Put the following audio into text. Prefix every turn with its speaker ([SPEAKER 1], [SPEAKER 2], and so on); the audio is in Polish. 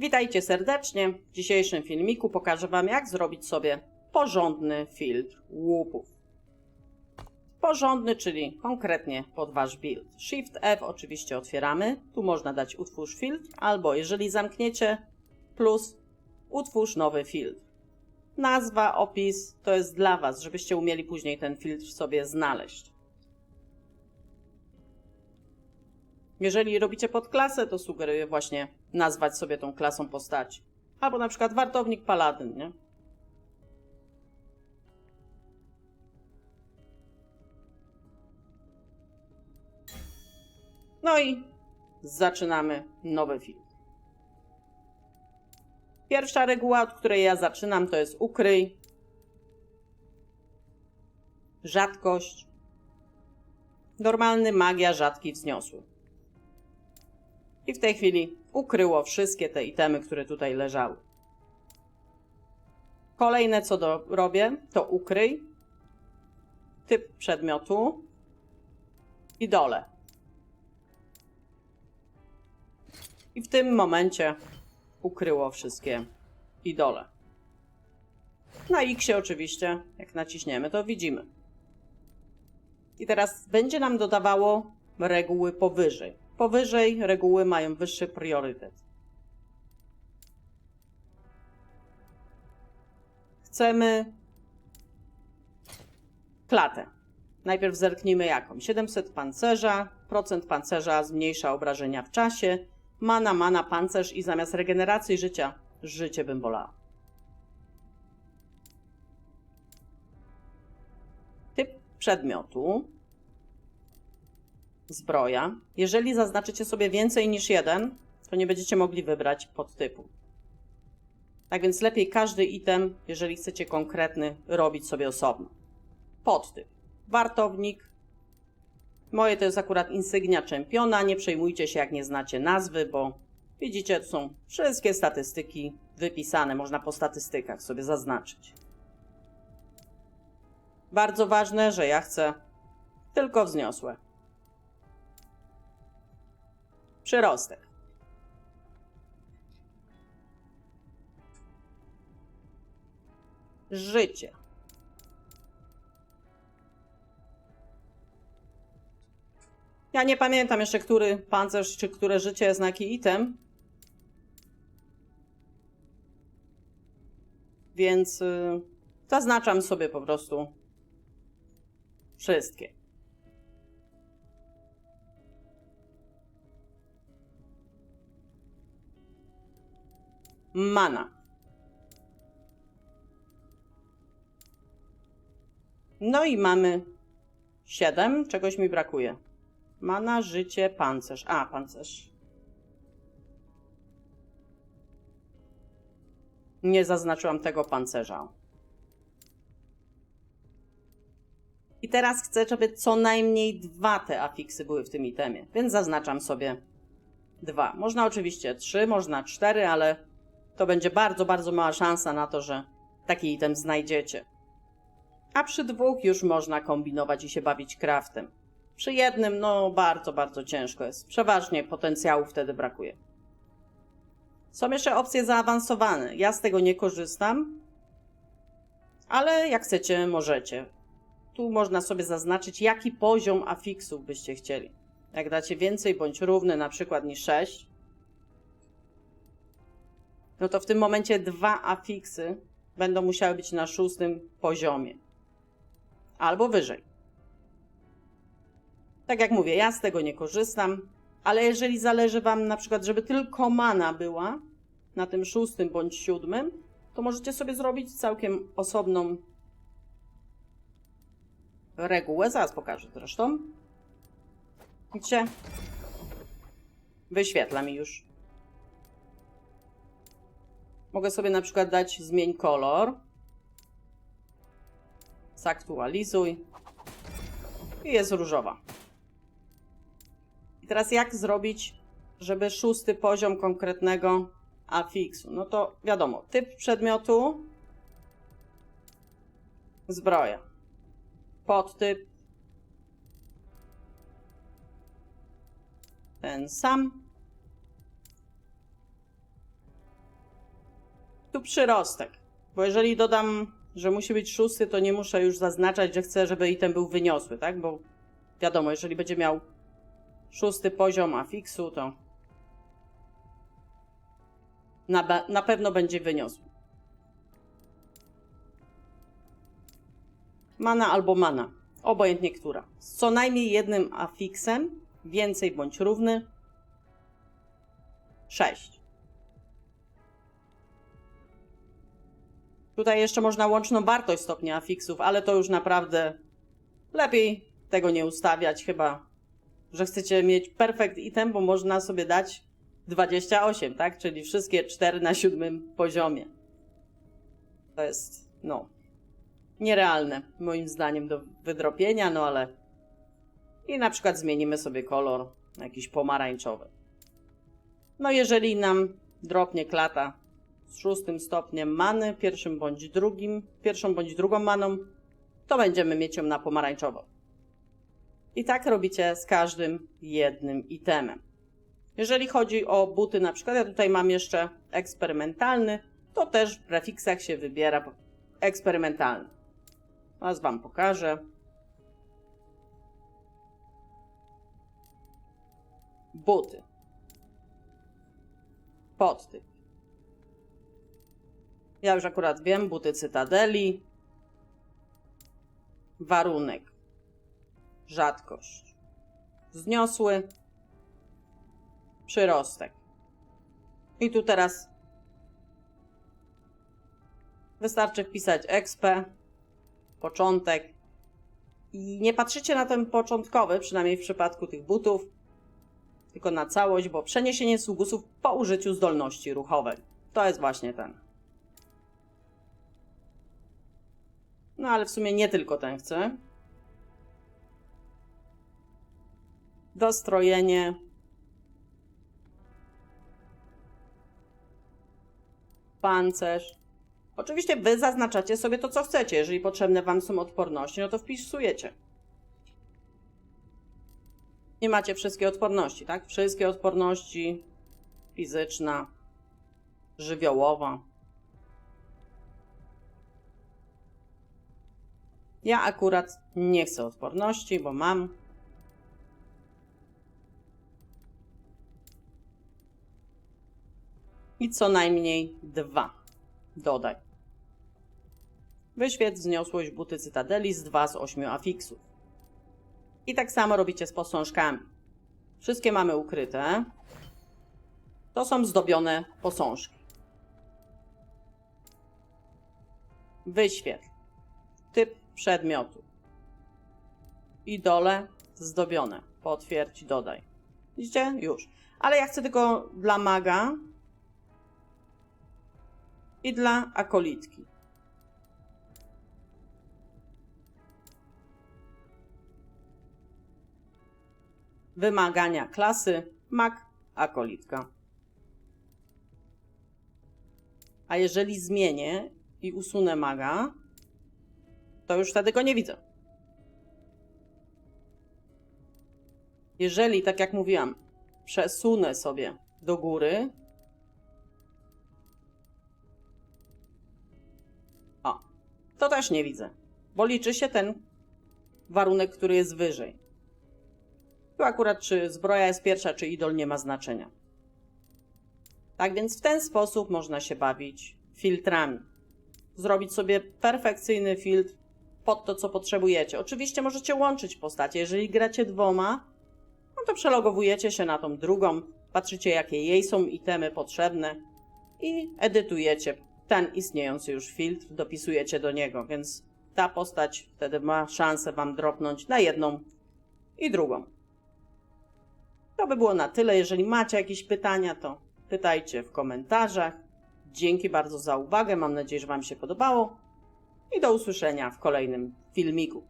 [SPEAKER 1] Witajcie serdecznie. W dzisiejszym filmiku pokażę Wam, jak zrobić sobie porządny filtr łupów. Porządny, czyli konkretnie pod Wasz build. Shift F oczywiście otwieramy. Tu można dać utwórz filtr, albo jeżeli zamkniecie, plus utwórz nowy filtr. Nazwa, opis to jest dla Was, żebyście umieli później ten filtr sobie znaleźć. Jeżeli robicie podklasę, to sugeruję właśnie nazwać sobie tą klasą postaci. Albo na przykład wartownik paladyn, nie? No i zaczynamy nowy film. Pierwsza reguła, od której ja zaczynam, to jest ukryj, rzadkość, normalny, magia, rzadki, wzniosły. I w tej chwili ukryło wszystkie te itemy, które tutaj leżały. Kolejne, co do, robię, to ukryj, typ przedmiotu i dole. I w tym momencie ukryło wszystkie idole. Na X oczywiście, jak naciśniemy, to widzimy. I teraz będzie nam dodawało reguły powyżej. Powyżej reguły mają wyższy priorytet. Chcemy klatę. Najpierw zerknijmy jaką. 700 pancerza, procent pancerza zmniejsza obrażenia w czasie, mana, mana, pancerz i zamiast regeneracji życia, życie bym wolała. Typ przedmiotu. Zbroja. Jeżeli zaznaczycie sobie więcej niż jeden, to nie będziecie mogli wybrać podtypu. Tak więc lepiej każdy item, jeżeli chcecie konkretny, robić sobie osobno. Podtyp. Wartownik. Moje to jest akurat insygnia czempiona. Nie przejmujcie się, jak nie znacie nazwy, bo widzicie, tu są wszystkie statystyki wypisane. Można po statystykach sobie zaznaczyć. Bardzo ważne, że ja chcę tylko wzniosłe. Przyrostek. Życie. Ja nie pamiętam jeszcze, który pancerz czy które życie jest na jaki item. Więc y, zaznaczam sobie po prostu wszystkie. Mana. No i mamy 7. Czegoś mi brakuje. Mana, życie, pancerz. A, pancerz. Nie zaznaczyłam tego pancerza. I teraz chcę, żeby co najmniej dwa te afiksy były w tym itemie, więc zaznaczam sobie dwa. Można oczywiście trzy, można cztery, ale to będzie bardzo, bardzo mała szansa na to, że taki item znajdziecie. A przy dwóch już można kombinować i się bawić craftem. Przy jednym, no bardzo, bardzo ciężko jest. Przeważnie potencjału wtedy brakuje. Są jeszcze opcje zaawansowane. Ja z tego nie korzystam, ale jak chcecie, możecie. Tu można sobie zaznaczyć, jaki poziom afiksów byście chcieli. Jak dacie więcej bądź równy, na przykład niż 6, no to w tym momencie dwa afiksy będą musiały być na szóstym poziomie. Albo wyżej. Tak jak mówię, ja z tego nie korzystam, ale jeżeli zależy Wam na przykład, żeby tylko mana była na tym szóstym bądź siódmym, to możecie sobie zrobić całkiem osobną regułę. Zaraz pokażę zresztą. Widzicie? Wyświetla mi już. Mogę sobie na przykład dać zmień kolor. Zaktualizuj. I jest różowa. I teraz jak zrobić, żeby szósty poziom konkretnego afiksu? No to wiadomo, typ przedmiotu, zbroja, podtyp, ten sam, Tu przyrostek. Bo jeżeli dodam, że musi być szósty, to nie muszę już zaznaczać, że chcę, żeby item był wyniosły, tak? Bo wiadomo, jeżeli będzie miał szósty poziom afiksu, to na, na pewno będzie wyniosły. Mana albo mana, obojętnie która. Z co najmniej jednym afiksem, więcej bądź równy. 6. Tutaj jeszcze można łączną wartość stopnia afiksów, ale to już naprawdę lepiej tego nie ustawiać, chyba że chcecie mieć perfect item, bo można sobie dać 28, tak? Czyli wszystkie 4 na siódmym poziomie. To jest, no, nierealne moim zdaniem do wydropienia, no ale i na przykład zmienimy sobie kolor na jakiś pomarańczowy. No jeżeli nam dropnie klata z szóstym stopniem many, pierwszym bądź drugim, pierwszą bądź drugą maną, to będziemy mieć ją na pomarańczowo. I tak robicie z każdym jednym itemem. Jeżeli chodzi o buty, na przykład ja tutaj mam jeszcze eksperymentalny, to też w prefiksach się wybiera eksperymentalny. Teraz Wam pokażę. Buty. Podtyp. Ja już akurat wiem, buty Cytadeli. Warunek. Rzadkość. Wzniosły. Przyrostek. I tu teraz wystarczy wpisać XP, początek. I nie patrzycie na ten początkowy, przynajmniej w przypadku tych butów, tylko na całość, bo przeniesienie sługusów po użyciu zdolności ruchowej. To jest właśnie ten. No ale w sumie nie tylko ten chcę. Dostrojenie. Pancerz. Oczywiście wy zaznaczacie sobie to, co chcecie. Jeżeli potrzebne wam są odporności, no to wpisujecie. Nie macie wszystkie odporności, tak? Wszystkie odporności fizyczna, żywiołowa. Ja akurat nie chcę odporności, bo mam. I co najmniej dwa. Dodaj. Wyświetl wzniosłość buty Cytadeli z 2 z 8 afiksów. I tak samo robicie z posążkami. Wszystkie mamy ukryte. To są zdobione posążki. Wyświetl. Typ przedmiotu. I dole zdobione. Potwierdź, dodaj. Widzicie? Już. Ale ja chcę tylko dla maga i dla akolitki. Wymagania klasy mag akolitka. A jeżeli zmienię i usunę maga, to już wtedy go nie widzę. Jeżeli, tak jak mówiłam, przesunę sobie do góry, o, to też nie widzę, bo liczy się ten warunek, który jest wyżej. Tu akurat czy zbroja jest pierwsza, czy idol nie ma znaczenia. Tak więc w ten sposób można się bawić filtrami. Zrobić sobie perfekcyjny filtr pod to, co potrzebujecie. Oczywiście możecie łączyć postacie. Jeżeli gracie dwoma, no to przelogowujecie się na tą drugą, patrzycie, jakie jej są itemy potrzebne i edytujecie ten istniejący już filtr, dopisujecie do niego, więc ta postać wtedy ma szansę Wam dropnąć na jedną i drugą. To by było na tyle. Jeżeli macie jakieś pytania, to pytajcie w komentarzach. Dzięki bardzo za uwagę. Mam nadzieję, że Wam się podobało. I do usłyszenia w kolejnym filmiku.